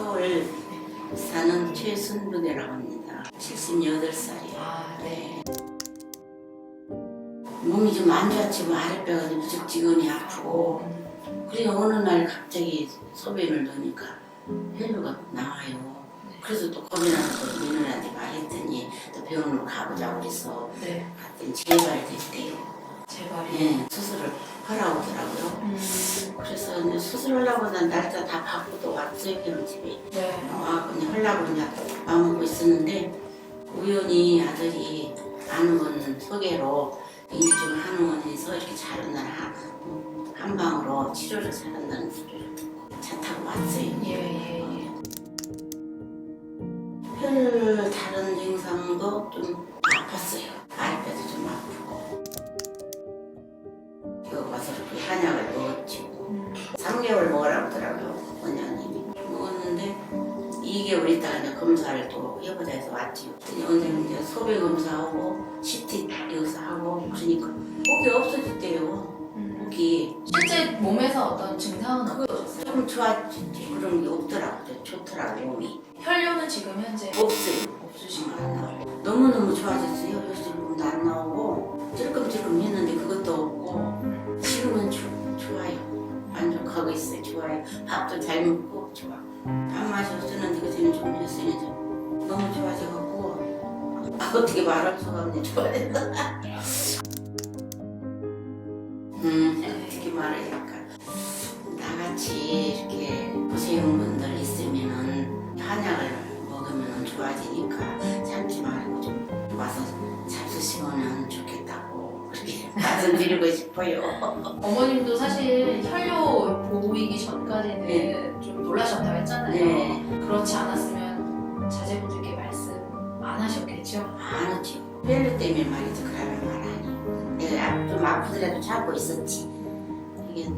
서울 사는 최순분이라고 합니다. 78살이에요. 아, 네. 몸이 좀 안 좋았지만 아랫배가 좀 찌근찌근이 아프고 그리고 어느 날 갑자기 소변을 넣으니까 혈류가 나와요. 그래서 또 고민하면서 민원한테 말했더니 또 병원으로 가보자고 그래서 네. 갔더니 재발됐대요. 제발이. 예, 수술을 하라고 하더라고요. 음, 그래서 이제 수술하려고 난 날짜 다 바꾸고 왔어요, 병원 집에. 네. 아, 그냥 하려고 그냥 마음먹고 있었는데 우연히 아들이 아는 분 소개로 인기좀 하는 원에서 이렇게 자는 날 한, 한 방으로 치료를 잘한다는 소리를 듣고 차 타고 왔어요. 예, 예, 예. 혈 다른 증상도 좀 아팠어요. 이제 검사를 또 해보자 해서 왔지요. 원장님 이제 소변 검사하고 CT 여기서 하고 그러니까 목이 없어졌대요. 음. 목이 실제 몸에서 어떤 증상은 없으셨어요? 좀 좋아졌지. 그런 게 없더라고요. 좋더라고 몸이. 혈류는 지금 현재 없어요. 없으신 안 나와요. 너무 너무 좋아졌어요. 요즘 몸도 안 나오고 있어요. 좋아요. 밥도 잘 먹고 좋아. 밥맛이 없었는데 그전에 좀 했으니 좀 너무 좋아져갖고 아, 어떻게 말할 수가 없네. 좋아했다. 음, 어떻게 말해야 할까. 나같이 이렇게 고생분들 있으면은 한약을 먹으면 좋아지니까 말씀드리고 싶어요. 어머님도 사실 혈류 보이기 전까지는 네. 좀 놀라셨다고 했잖아요. 네. 그렇지 않았으면 자제분들께 말씀 안 하셨겠죠? 안 하지. 벨루 때문에 말이지 그러면 말하니. 내가 좀 아프더라도 참고 있었지. 이게